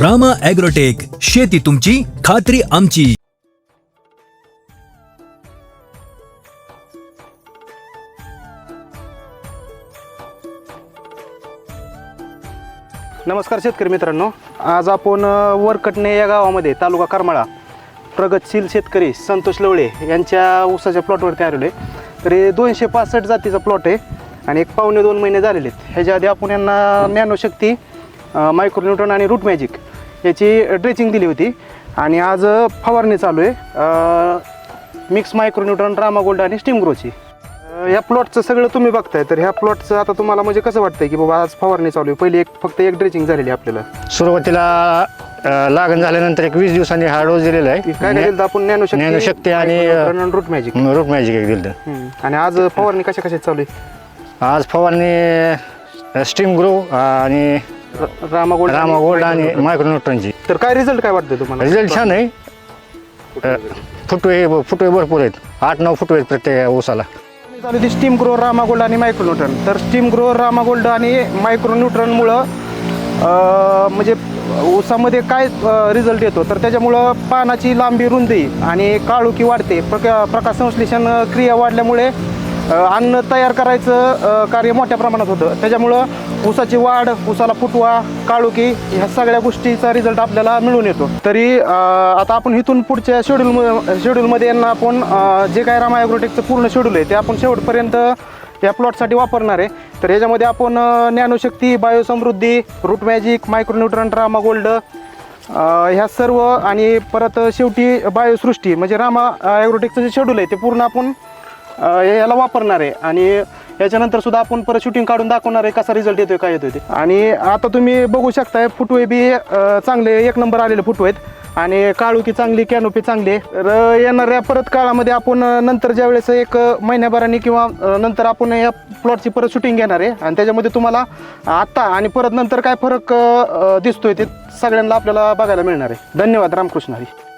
Rama agrotech शेती तुमची खात्री आमची. नमस्कार शेतकरी मित्रांनो. आज आपण अ, वरकटणे या गावामध्ये तालुका करमाळा प्रगतशील शेतकरी संतोष लवळे यांच्या ऊसाच्या प्लॉटवरती आलेलो आहे. तर हे दोनशे पासष्ट जातीचा प्लॉट आहे आणि एक पावणे दोन महिने झालेले आहेत. ह्याच्या आधी आपण यांना नॅनोशक्ती मायक्रोन्यूटन आणि रूट मॅजिक याची ड्रेचिंग दिली होती. आणि आज फवारणी चालू आहे. मिक्स मायक्रोन्यूट्रॉन रामा गोल्ड आणि स्टीम ग्रोची. या प्लॉटचं सगळं तुम्ही बघताय तर ह्या प्लॉटचं आता तुम्हाला म्हणजे कसं वाटतंय की बाबा आज फवारणी चालू आहे? पहिली एक फक्त एक ड्रेचिंग झालेली आपल्याला. सुरुवातीला लागण झाल्यानंतर एक वीस दिवसांनी हा डोस दिलेला आहे. काय काय दिलं होतं आपण नॅनो ज्ञानशक्ती आणि- रूट मॅजिक. रूट मॅजिक एक दिलं. आणि आज फवारणी कशा कशा चालू आहे? आज फवारणी स्टीम ग्रो आणि रामा गोल्ड रामा गोल्ड आणि मायक्रोन्यूट्रनची तर काय रिझल्ट काय वाटतोय तुम्हाला? रिझल्ट छान आहे. अ, फुटवे फुटवे भरपूर आहेत. आठ नऊ फुटवे आहेत प्रत्येक ऊसाला. चालू होती स्टीम ग्रो रामा गोल्ड आणि मायक्रोन्यूट्रन तर स्टीम ग्रो रामा गोल्ड आणि मायक्रोन्यूट्रनमुळं म्हणजे ऊसामध्ये काय रिझल्ट येतो? तर त्याच्यामुळं पानाची लांबी रुंदी आणि काळुकी वाढते. प्रका प्रकाश संश्लेषण क्रिया वाढल्यामुळे अन्न तयार करायचं कार्य मोठ्या प्रमाणात होतं. त्याच्यामुळं ऊसाची वाढ ऊसाला फुटवा काळुकी ह्या सगळ्या गोष्टीचा रिझल्ट आपल्याला मिळून येतो. तरी आता आपण इथून पुढच्या शेड्यूल शेड्यूलमध्ये यांना आपण जे काय रामा ॲग्रोटेकचं पूर्ण शेड्यूल आहे ते आपण शेवटपर्यंत या प्लॉटसाठी वापरणार आहे. तर याच्यामध्ये आपण Dnyanshakti Biosamruddhi root magic micronutrient Rama gold ह्या सर्व आणि परत शेवटी बायोसृष्टी म्हणजे रामा ॲग्रोटेकचं जे शेड्यूल आहे ते पूर्ण आपण याला वापरणार आहे. आणि याच्यानंतर सुद्धा आपण परत शूटिंग काढून दाखवणार आहे कसा रिझल्ट येतोय काय येतोय ते. आणि आता तुम्ही बघू शकताय फुटवे बी चांगले एक नंबर आलेले फुटवे आहेत. आणि काळुकी चांगली कॅनोपी चांगली. आहे तर येणाऱ्या परत काळामध्ये आपण नंतर ज्या वेळेस एक महिन्याभराने किंवा नंतर आपण या प्लॉटची परत शूटिंग घेणार आहे. आणि त्याच्यामध्ये तुम्हाला आत्ता आणि परत नंतर काय फरक दिसतोय ते सगळ्यांना आपल्याला बघायला मिळणार आहे. धन्यवाद रामकृष्ण हरी.